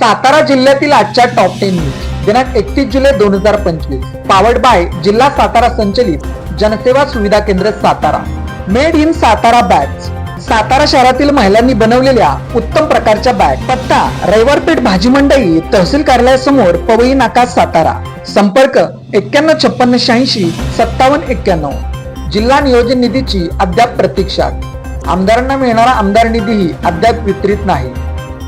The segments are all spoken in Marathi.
सातारा जिल्ह्यातील आजच्या टॉप टेन न्यूज दिनांक एकतीस जुलै दोन हजार पंचवीस. पावर्ड बाय जिल्हा सातारा संचलित जनसेवा सुविधा केंद्र Satara. Made in Satara bags Satara शहरातील महिलांनी बनवलेल्या उत्तम प्रकारच्या बॅग पत्ता रविवारपेठ भाजी मंडई तहसील कार्यालयासमोर पवई नाका सातारा. संपर्क एक्क्याण्णव छप्पन्न शहाऐंशी सत्तावन्न एक्क्याण्णव. जिल्हा नियोजन निधीची अद्याप प्रतीक्षा. आमदारांना मिळणारा आमदार निधीही अद्याप वितरित नाही.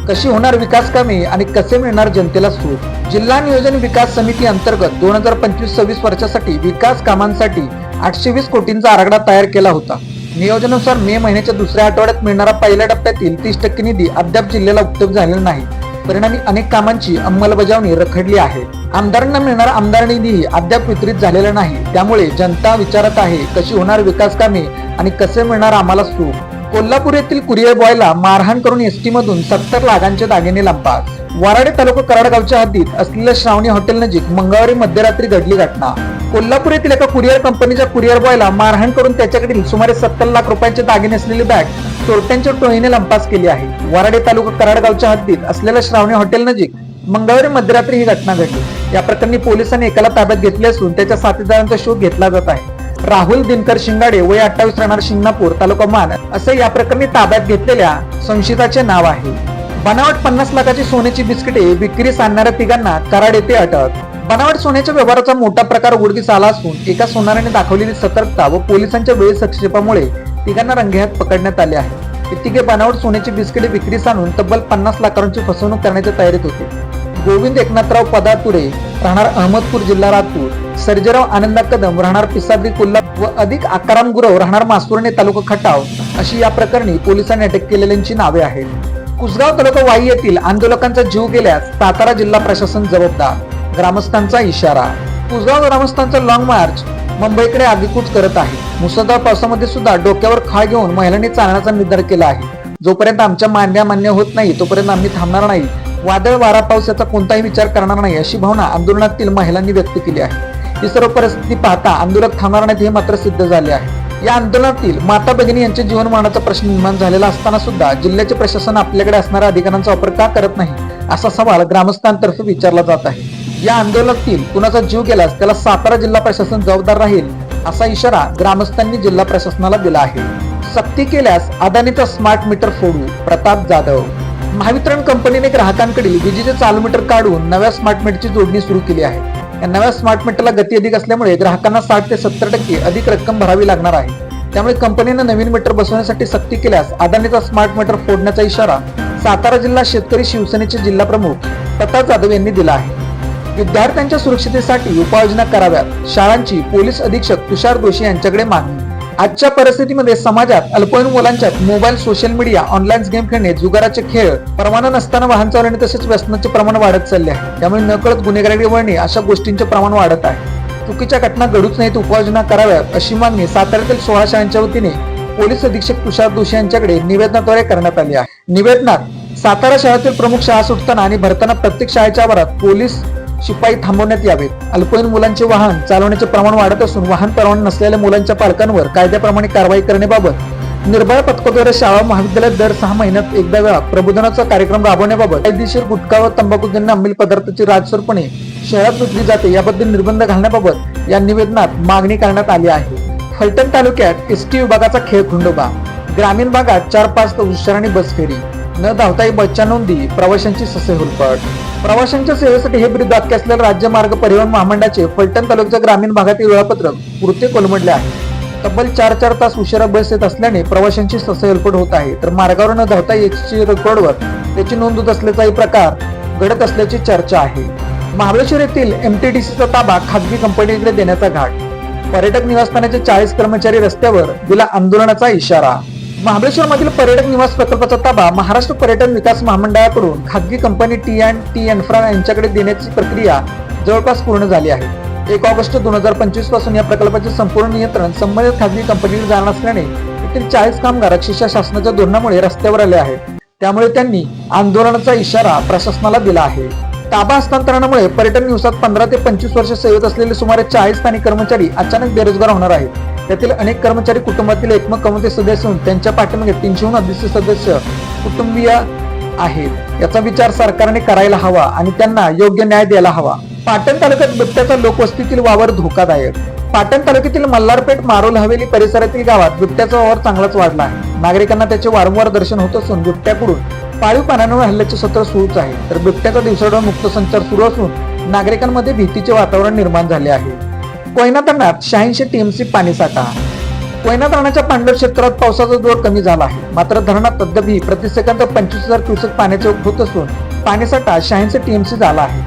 कशी होणार विकास कामे आणि कसे मिळणार जनतेला सूट जिल्हा नियोजन विकास समिती अंतर्गत दोन हजार पंचवीस सव्वीस वर्षासाठी विकास कामांसाठी आठशे वीस कोटींचा आराखडा तयार केला होता. नियोजनानुसार मे महिन्याच्या दुसऱ्या आठवड्यात मिळणारा पहिल्या टप्प्यातील तीस टक्के निधी अद्याप जिल्ह्याला उपलब्ध झालेला नाही. परिणामी अनेक कामांची अंमलबजावणी रखडली आहे. आमदारांना मिळणारा आमदार निधी अद्याप वितरित झालेला नाही. त्यामुळे जनता विचारत आहे कशी होणार विकास कामे आणि कसे मिळणार आम्हाला सुख? कोल्हापूर येथील कुरिअर बॉयला मारहाण करून एसटी मधून सत्तर लाखांचे दागिने लंपास वराडे तालुका कराडगावच्या हद्दीत असलेल्या श्रावणी हॉटेल नजीक मंगळवारी मध्यरात्री घडली घटना. कोल्हापूर येथील एका कुरिअर कंपनीच्या कुरिअर बॉयला मारहाण करून त्याच्याकडील सुमारे सत्तर लाख रुपयांचे दागिने असलेली बॅग चोरट्यांच्या टोळीने लंपास केली आहे. वराडे तालुका कराडगावच्या हद्दीत असलेल्या श्रावणी हॉटेल नजीक मंगळवारी मध्यरात्री ही घटना घडली. या प्रकरणी पोलिसांनी एकाला ताब्यात घेतले असून त्याच्या साथीदारांचा शोध घेतला जात आहे. राहुल दिनकर शिंगाडे वय अठ्ठावीस राहणार शिंगणापूर तालुका मान असे या प्रकरणी ताब्यात घेतलेल्या संशयिताचे नाव आहे. बनावट पन्नास लाखाची सोन्याची बिस्किटे विक्रीस आणणाऱ्या तिघांना कराड येथे अटक. बनावट सोन्याच्या व्यवहाराचा मोठा प्रकार उघडकीस आला असून एका सोनाराने दाखवलेली सतर्कता व पोलिसांच्या वेळी सक्षेपामुळे तिघांना रंगेहात पकडण्यात आले आहे. हे तिघे बनावट सोन्याची बिस्किटे विक्रीस आणून तब्बल पन्नास लाखांची फसवणूक करण्याच्या तयारीत होते. गोविंद एकनाथराव पदातुडे राहणार अहमदपूर जिल्हा राजपूर सर्जेराव आनंदा कदम राहणार पिसाद्री कोल्हापूर व अधिक आकाराम गुरव राहणार मासुर्णे तालुका खटाव अशी या प्रकरणी पोलिसांनी अटक केलेल्यांची नावे आहेत. कुसगाव तालुका वाई येथील आंदोलकांचा जीव गेल्यास सातारा जिल्हा प्रशासन जबाबदार ग्रामस्थांचा इशारा. कुसगाव ग्रामस्थांचा लॉंग मार्च मुंबईकडे आगीकूट करत आहे. मुसळधार पावसामध्ये सुद्धा डोक्यावर खाळ घेऊन महिलांनी चालण्याचा निर्धार केला आहे. जोपर्यंत आमच्या मांड्या मान्य होत नाही तोपर्यंत आम्ही थांबणार नाही वादळ वारा पाऊस याचा कोणताही विचार करणार नाही अशी भावना आंदोलनातील महिलांनी व्यक्त केली आहे. ही सर्व परिस्थिती पाहता आंदोलक थांबणार नाहीत हे मात्र सिद्ध झाले आहे. या आंदोलनातील माता भगिनी यांच्या जीवनमानाचा प्रश्न निर्माण झालेला असताना सुद्धा जिल्ह्याचे प्रशासन आपल्याकडे असणाऱ्या अधिकारांचा वापर का करत नाही असा सवाल ग्रामस्थांतर्फे विचारला जात आहे. या आंदोलनातील कुणाचा जीव गेल्यास त्याला सातारा जिल्हा प्रशासन जबाबदार राहील असा इशारा ग्रामस्थांनी जिल्हा प्रशासनाला दिला आहे. सक्ती केल्यास अदानीचा स्मार्ट मीटर फोडू प्रताप जाधव. महावितरण कंपनीने ग्राहकांकडील विजेचे चालू मीटर काढून नव्या स्मार्ट मीटरची जोडणी सुरू केली आहे. या नव्या स्मार्ट मीटरला गती अधिक असल्यामुळे ग्राहकांना साठ ते सत्तर टक्के अधिक रक्कम भरावी लागणार आहे. त्यामुळे कंपनीनं नवीन मीटर बसवण्यासाठी सक्ती केल्यास अदानीचा स्मार्ट मीटर फोडण्याचा इशारा सातारा जिल्हा शेतकरी शिवसेनेचे जिल्हा प्रमुख प्रताप जाधव यांनी दिला आहे. विद्यार्थ्यांच्या सुरक्षितेसाठी उपाययोजना कराव्यात. शाळांची पोलीस अधीक्षक तुषार जोशी यांच्याकडे मागणी. आजच्या परिस्थितीमध्ये समाजात अल्पवयीन मुलांच्यात mobile social media online game खेळणे जुगाराचे खेळ परवाना नसताना वाहन चालवणे तसेच व्यसनाचे प्रमाण वाढत चालले आहे. त्यामुळे नकळत गुन्हेगारी वळणे अशा गोष्टींचे प्रमाण वाढत आहे. चुकीच्या घटना घडूच नाहीत उपाययोजना कराव्यात अशी मागणी साताऱ्यातील सोळा शाळांच्या वतीने पोलीस अधीक्षक तुषार दोशी यांच्याकडे निवेदनाद्वारे करण्यात आली आहे. निवेदनात सातारा शहरातील प्रमुख शाळा सुटताना आणि भरताना प्रत्येक शाळेच्या आवारात पोलीस शिपाई थांबवण्यात यावेत. अल्पवयीन मुलांचे वाहन चालवण्याचे प्रमाण वाढत असून वाहन परवाना नसलेल्या मुलांच्या पालकांवर कायद्याप्रमाणे कारवाई करण्याबाबत निर्भया पथकाद्वारे शाळा महाविद्यालयात दर सहा महिन्यात एकदा वेळा प्रबोधनाचा कार्यक्रम राबवण्याबाबत कायदेशीर गुटखा व तंबाखूजन्य अंमली पदार्थाची राजसरपणे शहरात विकली जाते याबद्दल निर्बंध घालण्याबाबत या निवेदनात मागणी करण्यात आली आहे. फलटण तालुक्यात एस टी विभागाचा खेळ खंडोबा. ग्रामीण भागात चार पाच उशिरा आणि बस फेरी न धावताही बसच्या नोंदी प्रवाशांची ससे हुलपट प्रवाशांच्या सेवेसाठी हे ब्रिज दाखके असलेल्या राज्य मार्ग परिवहन महामंडळाचे फलटण तालुक्याच्या ग्रामीण भागातील वेळापत्रक पुरते कोलमडले आहे. तब्बल चार चार तास उशिरा बस येत असल्याने प्रवाशांची ससे ससैलपट होत आहे. तर मार्गावर न धावता एसटी रेकॉर्डवर त्याची नोंद होत असल्याचाही प्रकार घडत असल्याची चर्चा आहे. महाबळेश्वर येथील एम टी डी सीचा ताबा खाजगी कंपनीकडे देण्याचा घाट. पर्यटक निवासस्थानाचे चाळीस कर्मचारी रस्त्यावर दिला आंदोलनाचा इशारा. महाबळेश्वर मधील पर्यटक निवास प्रकल्पाचा ताबा महाराष्ट्र पर्यटन विकास महामंडळाकडून खाजगी company T and T infra यांच्याकडे देण्याची प्रक्रिया जवळपास पूर्ण झाली आहे. एक ऑगस्ट दोन हजार पंचवीसपासून या प्रकल्पाचे संपूर्ण नियंत्रण संबंधित खाजगी कंपनीकडे जाणार असल्याने येथील चाळीस कामगार अक्षरशः शासनाच्या धोरणामुळे रस्त्यावर आले आहेत. त्यामुळे त्यांनी आंदोलनाचा इशारा प्रशासनाला दिला आहे. ताबा हस्तांतरणामुळे पर्यटन दिवसात पंधरा ते पंचवीस वर्ष सेवेत असलेले सुमारे चाळीस स्थानिक कर्मचारी अचानक बेरोजगार होणार आहेत. त्यातील अनेक कर्मचारी कुटुंबातील एकमत कमिटी सदस्य होऊन त्यांच्या पाठीमागे तीनशेहून अधिक सदस्य कुटुंबीय आहेत. याचा विचार सरकारने करायला हवा आणि त्यांना योग्य न्याय द्यायला हवा. पाटण तालुक्यात बिबट्याचा लोकवस्तीतील वावर धोकादायक. पाटण तालुक्यातील मल्हारपेठ मारोल हवेली परिसरातील गावात बिबट्याचा वावर चांगलाच वाढला आहे. नागरिकांना त्याचे वारंवार दर्शन होत असून बिबट्याकडून पाळीव प्राण्यांवर हल्ल्याचे सत्र सुरूच आहे. तर बिबट्याचा दिवसाढळ मुक्त संचार सुरू असून नागरिकांमध्ये भीतीचे वातावरण निर्माण झाले आहे. कोयना धरणात शहाऐंशी टीएमसी पाणीसाठा कोयना धरणाच्या पांढर क्षेत्रात पावसाचा जोर कमी झाला आहे. मात्र धरणात अद्यापही प्रतिसेकंद पंचवीस हजार क्युसेक पाण्याचे होत असून पाणीसाठा शहाऐंशी टीएमसी झाला आहे.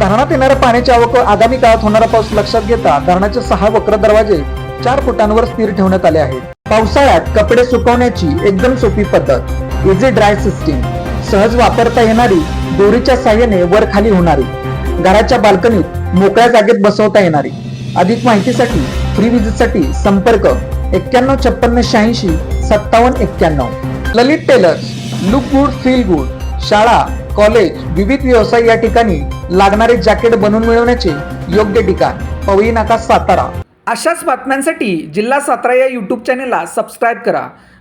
धरणात येणाऱ्या पाण्याची आवक आगामी काळात होणारा पाऊस लक्षात घेता धरणाचे सहा वक्र दरवाजे चार फुटांवर स्थिर ठेवण्यात आले आहेत. पावसाळ्यात कपडे सुकवण्याची एकदम सोपी पद्धत. इझी ड्राय सिस्टीम सहज वापरता येणारी दोरीच्या साह्याने वर खाली होणारी. घराच्या बाल्कनीत मोकळ्या जागेत बसवता येणारी. अधिक माहितीसाठी फ्री विजिटसाठी संपर्क एक्क्याण्णव छप्पन्न शहाऐंशी सत्तावन्न एक्क्याण्णव. Lalit tailors look good feel good शाळा कॉलेज विविध व्यवसाय या ठिकाणी लागणारे जॅकेट बनवून मिळवण्याचे योग्य ठिकाण. पवई नाका सातारा. अशाच बातम्यांसाठी जिल्हा सातारा या यूट्यूब चॅनेलला सबस्क्राईब करा.